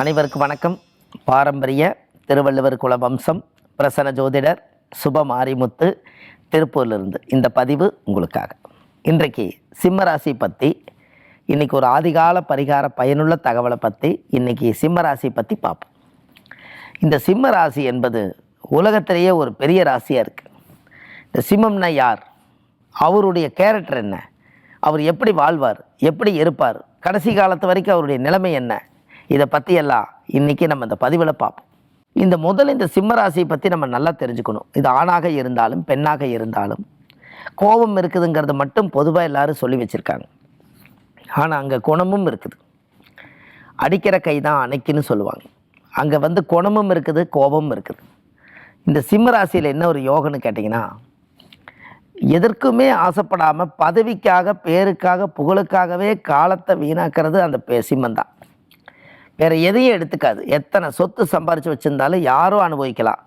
அனைவருக்கும் வணக்கம். பாரம்பரிய திருவள்ளுவர் குல வம்சம் பிரசன ஜோதிடர் சுப மாரிமுத்து திருப்பூர்லேருந்து இந்த பதிவு உங்களுக்காக. இன்றைக்கு சிம்மராசி பற்றி இன்றைக்கி ஒரு ஆதிகால பரிகார பயனுள்ள தகவலை பற்றி இன்றைக்கி சிம்மராசி பற்றி பார்ப்போம். இந்த சிம்ம ராசி என்பது உலகத்திலேயே ஒரு பெரிய ராசியாக இருக்குது இந்த சிம்மம்னா யார்? அவருடைய கேரக்டர் என்ன? அவர் எப்படி வாழ்வார்? எப்படி இருப்பார்? கடைசி காலத்து வரைக்கும் அவருடைய நிலைமை என்ன? இதை பற்றியெல்லாம் இன்றைக்கி நம்ம இந்த பதிவில் பார்ப்போம். இந்த முதல் இந்த சிம்ம ராசியை பற்றி நம்ம நல்லா தெரிஞ்சுக்கணும். இது ஆணாக இருந்தாலும் பெண்ணாக இருந்தாலும் கோபம் இருக்குதுங்கிறது மட்டும் பொதுவாக எல்லாரும் சொல்லி வச்சுருக்காங்க. ஆனால் அங்கே குணமும் இருக்குது. அடிக்கிற கை தான் அணைக்குன்னு சொல்லுவாங்க. அங்கே வந்து குணமும் இருக்குது கோபமும் இருக்குது. இந்த சிம்ம ராசியில் என்ன ஒரு யோகன்னு கேட்டிங்கன்னா எதற்குமே ஆசைப்படாமல் பதவிக்காக பேருக்காக புகழுக்காகவே காலத்தை வீணாக்கிறது அந்த பே சிம்மந்தான் வேறு எதையும் எடுத்துக்காது. எத்தனை சொத்து சம்பாரித்து வச்சுருந்தாலும் யாரும் அனுபவிக்கலாம்.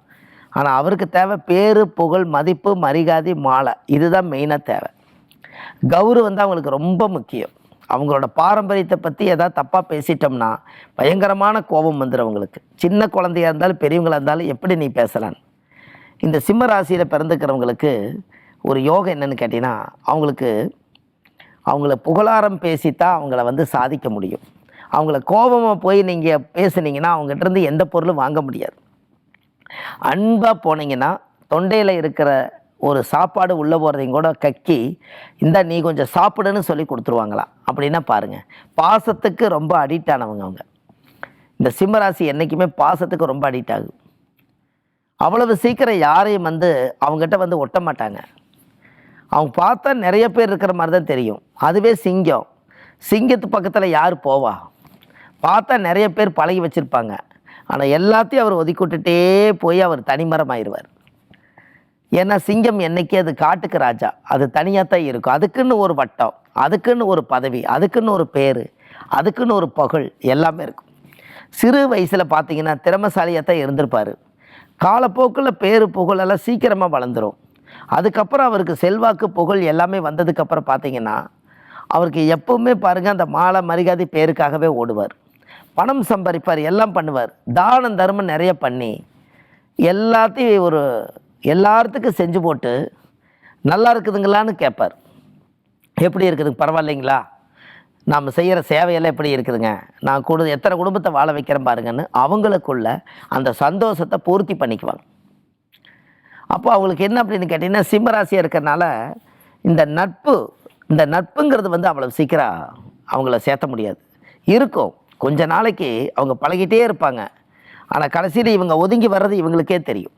ஆனால் அவருக்கு தேவை பேரு புகழ் மதிப்பு மரியாதை மாலை. இதுதான் மெயினாக தேவை. கௌரவம் தான் அவங்களுக்கு ரொம்ப முக்கியம். அவங்களோட பாரம்பரியத்தை பற்றி எதாவது தப்பாக பேசிட்டோம்னா பயங்கரமான கோபம் வந்துடும் அவங்களுக்கு. சின்ன குழந்தையா இருந்தாலும் பெரியவங்களாக இருந்தாலும் எப்படி நீ பேசலான்னு இந்த சிம்ம ராசியில் பிறந்துக்கிறவங்களுக்கு ஒரு யோகம் என்னன்னு கேட்டிங்கன்னா அவங்களுக்கு அவங்கள புகழாரம் பேசித்தான் அவங்கள வந்து சாதிக்க முடியும். அவங்கள கோபமாக போய் நீங்கள் பேசுனீங்கன்னா அவங்ககிட்டருந்து எந்த பொருளும் வாங்க முடியாது. அன்பாக போனீங்கன்னா தொண்டையில் இருக்கிற ஒரு சாப்பாடு உள்ளே போகிறதையும் கூட கக்கி இந்த நீ கொஞ்சம் சாப்பிடுன்னு சொல்லி கொடுத்துருவாங்களாம் அப்படின்னா பாருங்கள் பாசத்துக்கு ரொம்ப அடிக்ட் ஆனவங்க அவங்க. இந்த சிம்மராசி என்றைக்குமே பாசத்துக்கு ரொம்ப அடிக்ட் ஆகும் அவ்வளவு சீக்கிரம் யாரையும் வந்து அவங்ககிட்ட வந்து ஒட்ட மாட்டாங்க. அவங்க பார்த்தா நிறைய பேர் இருக்கிற மாதிரி தான் தெரியும். அதுவே சிங்கம். சிங்கத்து பக்கத்தில் யார் போவா? பார்த்தா நிறைய பேர் பழகி வச்சுருப்பாங்க. ஆனால் எல்லாத்தையும் அவர் ஒதுக்கி விட்டுட்டே போய் அவர் தனிமரம் ஆயிடுவார் ஏன்னா சிங்கம் என்றைக்கே அது காட்டுக்கு ராஜா. அது தனியாக தான் இருக்கும். அதுக்குன்னு ஒரு வட்டம் அதுக்குன்னு ஒரு பதவி அதுக்குன்னு ஒரு பேர் அதுக்குன்னு ஒரு புகழ் எல்லாமே இருக்கும். சிறு வயசில் பார்த்தீங்கன்னா திறமசாலியாக தான் இருந்திருப்பார். காலப்போக்கில் பேர் புகழெல்லாம் சீக்கிரமாக வளர்ந்துடும் அதுக்கப்புறம் அவருக்கு செல்வாக்கு புகழ் எல்லாமே வந்ததுக்கப்புறம் பார்த்தீங்கன்னா அவருக்கு எப்பவுமே பாருங்கள் அந்த மாலை மரியாதை பேருக்காகவே ஓடுவார். பணம் சம்பாதிப்பார் எல்லாம் பண்ணுவார். தானம் தர்மம் நிறைய பண்ணி எல்லாத்தையும் ஒரு எல்லாத்துக்கும் செஞ்சு போட்டு நல்லா இருக்குதுங்களான்னு கேட்பார். எப்படி இருக்குதுங்க? பரவாயில்லைங்களா? நாம் செய்கிற சேவையெல்லாம் எப்படி இருக்குதுங்க? நான் கொடு எத்தனை குடும்பத்தை வாழ வைக்கிறேன் பாருங்கன்னு அவங்களுக்குள்ள அந்த சந்தோஷத்தை பூர்த்தி பண்ணிக்குவாங்க. அப்போ அவங்களுக்கு என்ன அப்படின்னு கேட்டிங்கன்னா சிம்மராசியாக இருக்கிறனால இந்த நட்பு இந்த நட்புங்கிறது வந்து அவ்வளோ சீக்கிரம் அவங்கள சேர்த்த முடியாது. இருக்கும். கொஞ்ச நாளைக்கு அவங்க பழகிட்டே இருப்பாங்க. ஆனால் கடைசியில் இவங்க ஒதுங்கி வர்றது இவங்களுக்கே தெரியும்.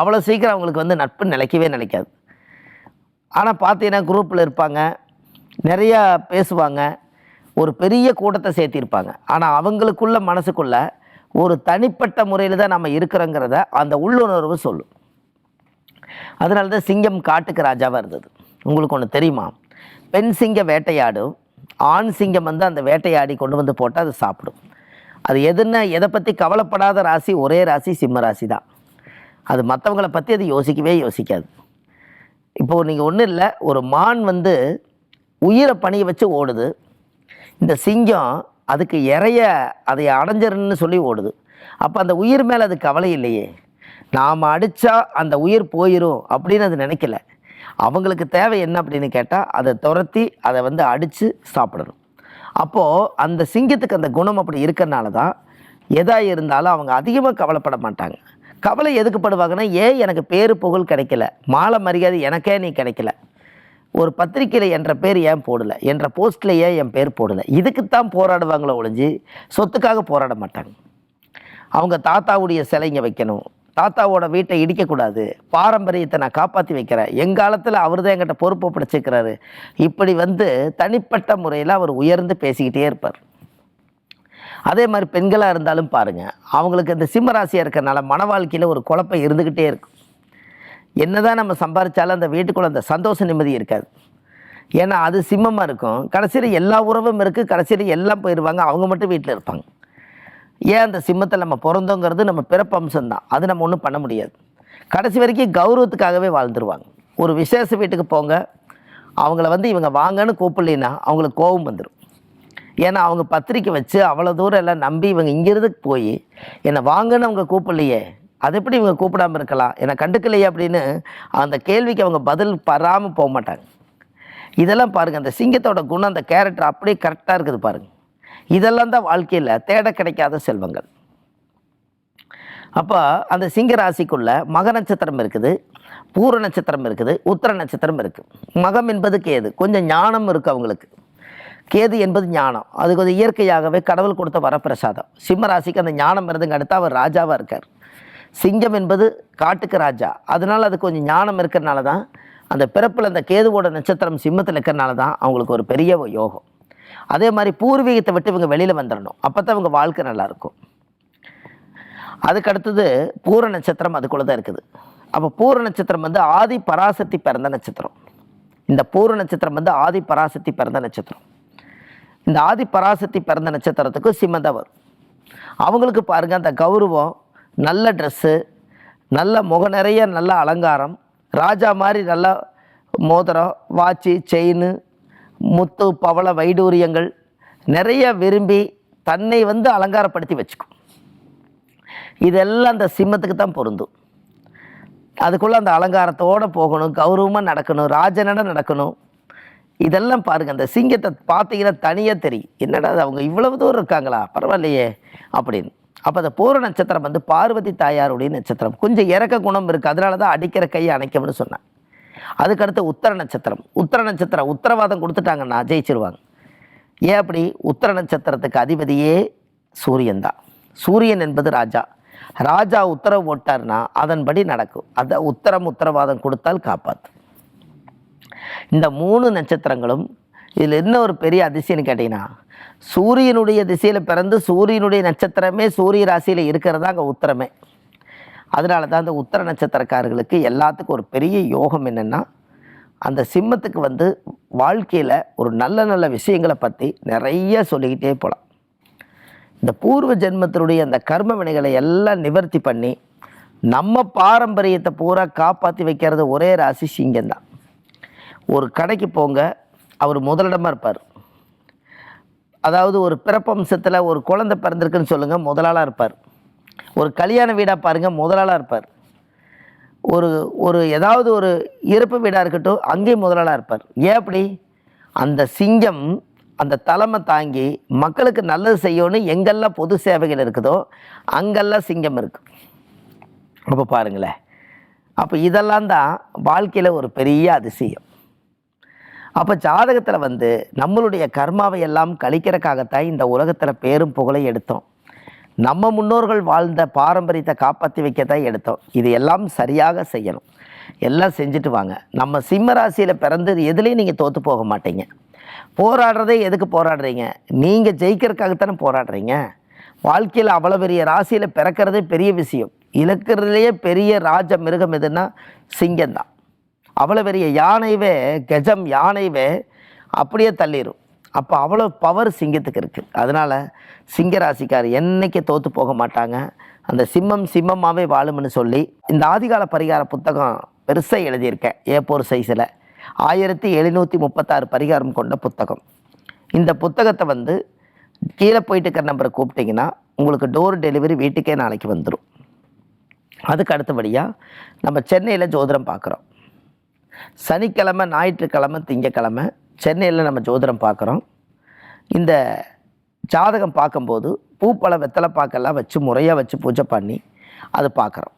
அவ்வளோ சீக்கிரம் அவங்களுக்கு வந்து நட்பு நிலைக்கவே நிலைக்காது. ஆனால் பார்த்தீங்கன்னா குரூப்பில் இருப்பாங்க. நிறையா பேசுவாங்க. ஒரு பெரிய கூட்டத்தை சேர்த்திருப்பாங்க. ஆனால் அவங்களுக்குள்ள மனசுக்குள்ள ஒரு தனிப்பட்ட முறையில் தான் நம்ம இருக்கிறோங்கிறத அந்த உள்ளுணர்வு சொல்லும். அதனால தான் சிங்கம் காட்டுக்கு ராஜாவாக இருந்தது. உங்களுக்கு ஒன்று தெரியுமா? பெண் சிங்கம் வேட்டையாடும் ஆண் சிங்கம் வந்து அந்த வேட்டையாடி கொண்டு வந்து போட்டால் அது சாப்பிடும். அது எதுன்னா எதை பற்றி கவலைப்படாத ராசி ஒரே ராசி சிம்ம ராசி தான். அது மற்றவங்கள பற்றி அது யோசிக்கவே யோசிக்காது. இப்போது நீங்கள் ஒன்றும் இல்லை ஒரு மான் வந்து உயிரை பணியை வச்சு ஓடுது. இந்த சிங்கம் அதுக்கு இறைய அதை அடைஞ்சிருன்னு சொல்லி ஓடுது. அப்போ அந்த உயிர் மேலே அது கவலை இல்லையே. நாம் அடித்தா அந்த உயிர் போயிடும் அப்படின்னு அது நினைக்கல. அவங்களுக்கு தேவை என்ன அப்படின்னு கேட்டால் அதை துரத்தி அதை வந்து அடித்து சாப்பிடணும். அப்போது அந்த சிங்கத்துக்கு அந்த குணம் அப்படி இருக்கிறனால தான் எதாக இருந்தாலும் அவங்க அதிகமாக கவலைப்பட மாட்டாங்க. கவலை எதுக்கு படுவாங்கன்னா ஏன் எனக்கு பேர் புகழ் கிடைக்கல? மாலை மரியாதை எனக்கே நீ கிடைக்கல. ஒரு பத்திரிக்கையில் என்ற பேர் ஏன் போடலை? என்ற போஸ்ட்டில் ஏன் என் பேர் போடலை? இதுக்குத்தான் போராடுவாங்களோ ஒழிஞ்சு சொத்துக்காக போராட மாட்டாங்க. அவங்க தாத்தாவுடைய சிலைங்க வைக்கணும். தாத்தாவோட வீட்டை இடிக்கக்கூடாது. பாரம்பரியத்தை நான் காப்பாற்றி வைக்கிறேன். எங்காலத்தில் அவர் தான் எங்கிட்ட பொறுப்பு பிடிச்சிக்கிறாரு இப்படி வந்து தனிப்பட்ட முறையில் அவர் உயர்ந்து பேசிக்கிட்டே இருப்பார். அதே மாதிரி பெண்களாக இருந்தாலும் பாருங்கள் அவங்களுக்கு இந்த சிம்மராசியாக இருக்கிறனால மன வாழ்க்கையில் ஒரு குழப்பம் இருந்துக்கிட்டே இருக்கும் என்னதான் நம்ம சம்பாரித்தாலும் அந்த வீட்டுக்குள்ள அந்த சந்தோஷ நிம்மதி இருக்காது. ஏன்னா அது சிம்மமாக இருக்கும். கடைசியில் எல்லா உறவும் இருக்குது கடைசியில் எல்லாம் போயிடுவாங்க அவங்க மட்டும் வீட்டில் இருப்பாங்க. ஏன் அந்த சிம்மத்தில் நம்ம பிறந்தோங்கிறது நம்ம பிறப்பு அம்சம்தான். அது நம்ம ஒன்றும் பண்ண முடியாது. கடைசி வரைக்கும் கௌரவத்துக்காகவே வாழ்ந்துருவாங்க. ஒரு விசேஷ வீட்டுக்கு போங்க. அவங்கள வந்து இவங்க வாங்கன்னு கூப்பிடலைன்னா அவங்களுக்கு கோபம் வந்துடும் ஏன்னா அவங்க பத்திரிக்கை வச்சு அவ்வளோ தூரம் எல்லாம் நம்பி இவங்க இங்கிருந்து போய் என்னை வாங்கன்னு அவங்க கூப்பிடலையே அது எப்படி இவங்க கூப்பிடாம இருக்கலாம்? என்னை கண்டுக்கலையே அப்படின்னு அந்த கேள்விக்கு அவங்க பதில் பராமல் போக மாட்டாங்க. இதெல்லாம் பாருங்கள் அந்த சிங்கத்தோட குணம் அந்த கேரக்டர் அப்படியே கரெக்டாக இருக்குது பாருங்கள் இதெல்லாம் தான் வாழ்க்கையில் தேட கிடைக்காத செல்வங்கள். அப்போ அந்த சிங்க ராசிக்குள்ள மக நட்சத்திரம் இருக்குது பூர நட்சத்திரம் இருக்குது உத்திர நட்சத்திரம் இருக்குது மகம் என்பது கேது. கொஞ்சம் ஞானம் இருக்குது அவங்களுக்கு. கேது என்பது ஞானம். அது கொஞ்சம் இயற்கையாகவே கடவுள் கொடுத்த வரப்பிரசாதம். சிம்ம ராசிக்கு அந்த ஞானம் இருந்துங்க அடுத்து அவர் ராஜாவாக இருக்கார். சிங்கம் என்பது காட்டுக்கு ராஜா. அதனால் அது கொஞ்சம் ஞானம் இருக்கிறனால தான் அந்த பிறப்பில் அந்த கேதுவோட நட்சத்திரம் சிம்மத்தில் இருக்கிறனால தான் அவங்களுக்கு ஒரு பெரிய யோகம். அதே மாதிரி பூர்வீகத்தை விட்டு இவங்க வெளியில் வந்துடணும் அப்போ தான் இவங்க வாழ்க்கை நல்லாயிருக்கும். அதுக்கு அடுத்தது பூர நட்சத்திரம் அதுக்குள்ளே தான் இருக்குது. அப்போ பூர நட்சத்திரம் வந்து ஆதி பராசக்தி பிறந்த நட்சத்திரம். இந்த பூர நட்சத்திரம் வந்து ஆதி பராசக்தி பிறந்த நட்சத்திரம். இந்த ஆதி பராசக்தி பிறந்த நட்சத்திரத்துக்கு சிம்மந்தான் வரும். அவங்களுக்கு பாருங்கள் அந்த கௌரவம் நல்ல ட்ரெஸ்ஸு நல்ல முக நிறைய நல்ல அலங்காரம் ராஜா மாதிரி நல்ல மோதிரம் வாட்சி செயின் முத்து பவள வைடூரியங்கள் நிறைய விரும்பி தன்னை வந்து அலங்காரப்படுத்தி வச்சுக்கும். இதெல்லாம் அந்த சிம்மத்துக்கு தான் பொருந்தும். அதுக்குள்ளே அந்த அலங்காரத்தோடு போகணும் கௌரவமாக நடக்கணும் ராஜனட நடக்கணும். இதெல்லாம் பாருங்கள் அந்த சிங்கத்தை பார்த்தீங்கன்னா தனியாக தெரியும். என்னடா அது அவங்க இவ்வளவு தூரம் இருக்காங்களா? பரவாயில்லையே அப்படின்னு. அப்போ அந்த பூர நட்சத்திரம் வந்து பார்வதி தாயாருடைய நட்சத்திரம். கொஞ்சம் இறக்க குணம் இருக்குது அதனால தான் அடிக்கிற கையை அணைக்கணும்னு சொன்னேன் அதுக்கடுத்து உத்தர நட்சத்திரம். உத்தர நட்சத்திரம் உத்தரவாதம் கொடுத்துட்டாங்கன்னா ஜெயிச்சிருவாங்க. ஏன் அப்படி? உத்தர நட்சத்திரத்துக்கு அதிபதியே சூரியன் தான். சூரியன் என்பது ராஜா. ராஜா உத்தரவு போட்டார்னா அதன்படி நடக்கும். அதை உத்தரம் உத்தரவாதம் கொடுத்தால் காப்பாற்று இந்த மூணு நட்சத்திரங்களும் இதில் என்ன ஒரு பெரிய அதிசயம்னு கேட்டிங்கன்னா சூரியனுடைய திசையில் பிறந்து சூரியனுடைய நட்சத்திரமே சூரிய ராசியில் இருக்கிறதா அங்கே உத்தரமே. அதனால தான் அந்த உத்தர நட்சத்திரக்காரர்களுக்கு எல்லாத்துக்கும் ஒரு பெரிய யோகம் என்னென்னா அந்த சிம்மத்துக்கு வந்து வாழ்க்கையில் ஒரு நல்ல நல்ல விஷயங்களை பற்றி நிறைய சொல்லிக்கிட்டே போகலாம் இந்த பூர்வ ஜென்மத்தினுடைய அந்த கர்ம வினைகளை எல்லாம் நிவர்த்தி பண்ணி நம்ம பாரம்பரியத்தை பூரா காப்பாற்றி வைக்கிறது ஒரே ராசி சிங்கம் தான் ஒரு கடைக்கு போங்க அவர் முதலிடமாக இருப்பார். அதாவது ஒரு பிறப்பம்சத்தில் ஒரு குழந்தை பிறந்திருக்குன்னு சொல்லுங்கள் முதலாளாக இருப்பார். ஒரு கல்யாண வீடாக பாருங்கள் முதலாளாக இருப்பார். ஒரு ஒரு ஏதாவது ஒரு இறப்பு வீடாக இருக்கட்டும் அங்கேயும் முதலாளாக இருப்பார். ஏன் அப்படி? அந்த சிங்கம் அந்த தலைமை தாங்கி மக்களுக்கு நல்லது செய்யணும்னு எங்கெல்லாம் பொது சேவைகள் இருக்குதோ அங்கெல்லாம் சிங்கம் இருக்குது அப்போ பாருங்களேன். அப்போ இதெல்லாம் தான் வாழ்க்கையில் ஒரு பெரிய அதிசயம். அப்போ ஜாதகத்தில் வந்து நம்மளுடைய கர்மாவை எல்லாம் கழிக்கிறக்காகத்தான் இந்த உலகத்தில் பேரும் புகழை எடுத்தோம். நம்ம முன்னோர்கள் வாழ்ந்த பாரம்பரியத்தை காப்பாற்றி வைக்க தான் எடுத்தோம். இது எல்லாம் சரியாக செய்யணும். எல்லாம் செஞ்சுட்டு வாங்க. நம்ம சிம்ம ராசியில் பிறந்து எதுலேயும் நீங்கள் தோற்று போக மாட்டீங்க. போராடுறதே எதுக்கு போராடுறீங்க? நீங்கள் ஜெயிக்கிறதுக்காகத்தானே போராடுறீங்க. வாழ்க்கையில் அவ்வளோ பெரிய ராசியில் பிறக்கிறதே பெரிய விஷயம். இழக்கிறதுலேயே பெரிய ராஜ மிருகம் எதுன்னா சிங்கம்தான். அவ்வளோ பெரிய யானைவே கஜம் யானைவே அப்படியே தள்ளிடும் அப்போ அவ்வளோ பவர் சிங்கத்துக்கு இருக்குது அதனால் சிங்க ராசிக்கார் தோற்று போக மாட்டாங்க. அந்த சிம்மம் சிம்மமாகவே வாழும்னு சொல்லி இந்த ஆதிகால பரிகார புத்தகம் பெருசாக எழுதியிருக்கேன். ஏப்போர் சைஸில் ஆயிரத்தி எழுநூற்றி முப்பத்தாறு பரிகாரம் கொண்ட புத்தகம். இந்த புத்தகத்தை வந்து கீழே போயிட்டு இருக்கிற நம்பரை கூப்பிட்டிங்கன்னா உங்களுக்கு டோர் டெலிவரி வீட்டுக்கே நாளைக்கு வந்துடும் அதுக்கு அடுத்தபடியாக நம்ம சென்னையில் ஜோதிடம் பார்க்குறோம். சனிக்கிழமை ஞாயிற்றுக்கிழமை திங்கக்கிழமை சென்னையில் நம்ம ஜோதிடம் பார்க்குறோம். இந்த ஜாதகம் பார்க்கும்போது பூப்பழம் வெத்தலை பாக்கெல்லாம் வச்சு முறையாக வச்சு பூஜை பண்ணி அது பார்க்குறோம்.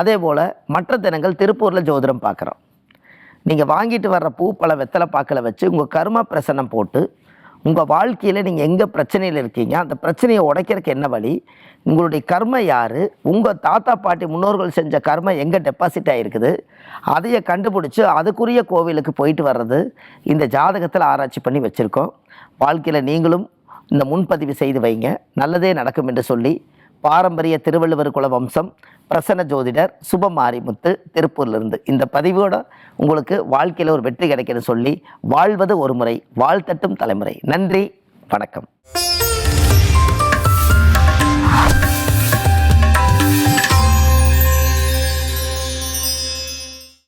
அதே போல் மற்ற தினங்கள் திருப்பூரில் ஜோதிடம் பார்க்குறோம். நீங்கள் வாங்கிட்டு வர்ற பூப்பழம் வெத்தலை பாக்கில் வச்சு உங்கள் கர்ம பிரசனம் போட்டு உங்கள் வாழ்க்கையில் நீங்கள் எங்கே பிரச்சனையில் இருக்கீங்க? அந்த பிரச்சனையை உடைக்கிறதுக்கு என்ன வழி? உங்களுடைய கர்ம யார்? உங்கள் தாத்தா பாட்டி முன்னோர்கள் செஞ்ச கர்ம எங்கே டெபாசிட் ஆகிருக்குது அதையை கண்டுபிடிச்சி அதுக்குரிய கோவிலுக்கு போயிட்டு வர்றது இந்த ஜாதகத்தில் ஆராய்ச்சி பண்ணி வச்சுருக்கோம். வாழ்க்கையில் நீங்களும் இந்த முன்பதிவு செய்து வைங்க. நல்லதே நடக்கும் என்று சொல்லி பாரம்பரிய திருவள்ளுவர் குல வம்சம் பிரசன்ன ஜோதிடர் சுபமாரிமுத்து திருப்பூர்லேருந்து. இந்த பதிவோட உங்களுக்கு வாழ்க்கையில் ஒரு வெற்றி கிடைக்குன்னு சொல்லி வாழ்வது ஒரு முறை வாழ்த்தட்டும் தலைமுறை. நன்றி வணக்கம்.